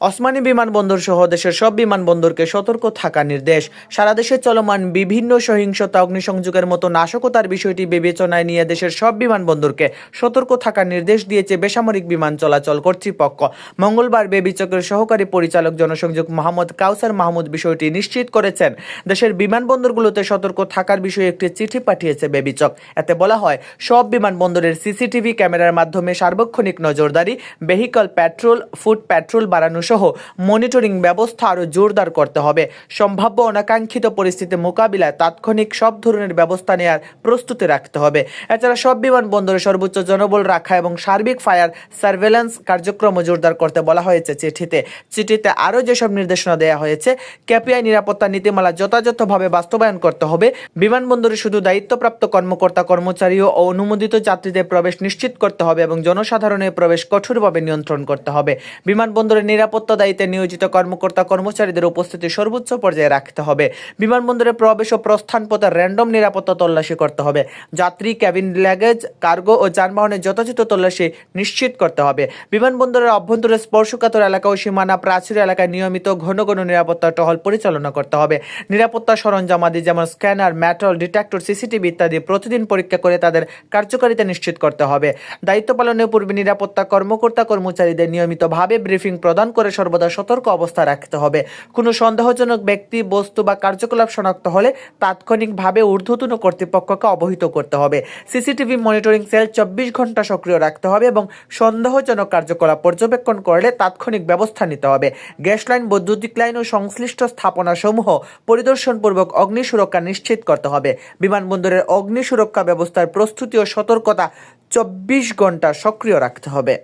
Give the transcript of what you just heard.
ওসমানী বিমানবন্দর সহ দেশের সব বিমানবন্দরকে সতর্ক থাকা নির্দেশ। সারা দেশে চলমান বিভিন্ন সহিংসতা, অগ্নিসংযোগের মতো নাশকতার বিষয়টি বিবেচনায় নিয়ে দেশের সব বিমানবন্দরকে সতর্ক থাকার নির্দেশ দিয়েছে বেসামরিক বিমান চলাচল কর্তৃপক্ষ। মঙ্গলবার বেবিচকের সহকারী পরিচালক জনসংযোগ মোহাম্মদ কাউসার মাহমুদ বিষয়টি নিশ্চিত করেছেন। দেশের বিমানবন্দরগুলোতে সতর্ক থাকার বিষয়ে একটি চিঠি পাঠিয়েছে বেবিচক এতে বলা হয়, সব বিমানবন্দরের সিসিটিভি ক্যামেরার মাধ্যমে সার্বক্ষণিক নজরদারি, ভেহিকল পেট্রোল ফুড পেট্রোল বাড়ানো সহ মনিটরিং ব্যবস্থা আরও জোরদার করতে হবে। সম্ভাব্য অনাকাঙ্ক্ষিত পরিস্থিতি মোকাবিলায় তাৎক্ষণিক সব ধরনের ব্যবস্থা নেওয়ার প্রস্তুতি রাখতে হবে। এছাড়া সব বিমানবন্দরে সর্বোচ্চ জনবল রাখা এবং সার্বিক ফায়ার সার্ভেলেন্স কার্যক্রম জোরদার করতে বলা হয়েছে চিঠিতে। চিঠিতে আরও যেসব নির্দেশনা দেওয়া হয়েছে কেপিআই নিরাপত্তা নীতিমালা যথাযথভাবে বাস্তবায়ন করতে হবে। বিমানবন্দরে শুধু দায়িত্বপ্রাপ্ত কর্মকর্তা কর্মচারী ও অনুমোদিত যাত্রীদের প্রবেশ নিশ্চিত করতে হবে এবং জনসাধারণের প্রবেশ কঠোরভাবে নিয়ন্ত্রণ করতে হবে। বিমানবন্দরের নিরাপত্তা দায়িত্বে নিয়োজিত কর্মকর্তা কর্মচারীদের উপস্থিতি সর্বোচ্চ পর্যায়ে রাখতে হবে। বিমানবন্দরে প্রবেশ ও প্রস্থান পথে র্যান্ডম নিরাপত্তা তল্লাশি করতে হবে। যাত্রী ক্যাবিন লাগেজ কার্গো ও যানবাহনের যথাযথ তল্লাশি নিশ্চিত করতে হবে। বিমানবন্দরের অভ্যন্তরে স্পর্শকাতর এলাকা ও সীমানা প্রাচীর এলাকায় নিয়মিত ঘন ঘন নিরাপত্তা টহল পরিচালনা করতে হবে। নিরাপত্তা সরঞ্জামাদি যেমন স্ক্যানার ম্যাটল ডিটেক্টর সিসিটিভি ইত্যাদি প্রতিদিন পরীক্ষা করে তাদের কার্যকারিতা নিশ্চিত করতে হবে। দায়িত্ব পালনের পূর্বে নিরাপত্তা কর্মকর্তা কর্মচারীদের নিয়মিতভাবে ব্রিফিং প্রদান করে সর্বদা সতর্ক অবস্থা রাখতে হবে। কোনো সন্দেহজনক ব্যক্তি, বস্তু বা কার্যকলাপ শনাক্ত হলে তাৎক্ষণিকভাবে ঊর্ধ্বতন কর্তৃপক্ষকে অবহিত করতে হবে। সিসিটিভি মনিটরিং সেল চব্বিশ ঘণ্টা সক্রিয় রাখতে হবে এবং সন্দেহজনক কার্যকলাপ পর্যবেক্ষণ করলে তাৎক্ষণিক ব্যবস্থা নিতে হবে। গ্যাস লাইন, বৈদ্যুতিক লাইন ও সংশ্লিষ্ট স্থাপনাসমূহ পরিদর্শনপূর্বক অগ্নি সুরক্ষা নিশ্চিত করতে হবে। বিমানবন্দরের অগ্নি সুরক্ষা ব্যবস্থার প্রস্তুতি ও সতর্কতা চব্বিশ ঘণ্টা সক্রিয় রাখতে হবে।